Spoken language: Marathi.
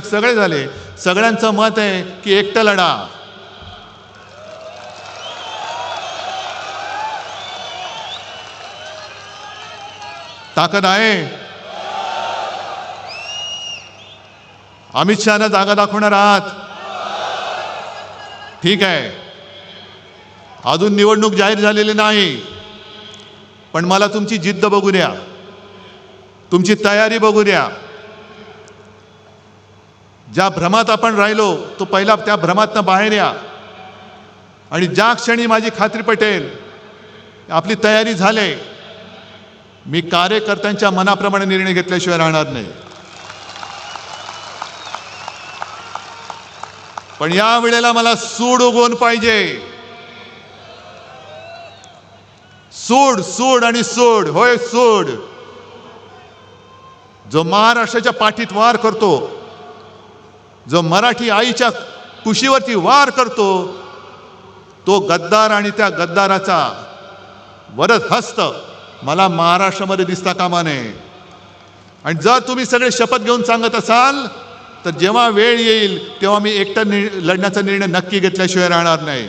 सगळे झाले. सगळ्यांचं मत आहे की एकटं लढा. ताकद आहे. अमित शहानं जागा दाखवणार आहात. ठीक आहे. अजून निवडणूक जाहीर झालेली नाही. पण मला तुमची जिद्द बघू द्या. तुमची तयारी बघू द्या. ज्या भ्रमात आपण राहिलो तो पहिला त्या भ्रमातनं बाहेर या. आणि ज्या क्षणी माझी खात्री पटेल आपली तयारी झाले मी कार्यकर्त्यांच्या मनाप्रमाणे निर्णय घेतल्याशिवाय राहणार नाही. पण या वेळेला मला सूड उगवून पाहिजे. सूड सूड आणि सूड होय सूड. जो महाराष्ट्राच्या पाठीत वार करतो जो मराठी आईच्या कुशीवरती वार करतो तो गद्दार आणि त्या गद्दाराचा वरद हस्त मला महाराष्ट्रामध्ये दिसता कामा नये आणि जर तुम्ही सगळे शपथ घेऊन सांगत असाल तर जेव्हा वेळ येईल तेव्हा मी एकटा नि लढण्याचा निर्णय नक्की घेतल्याशिवाय राहणार नाही.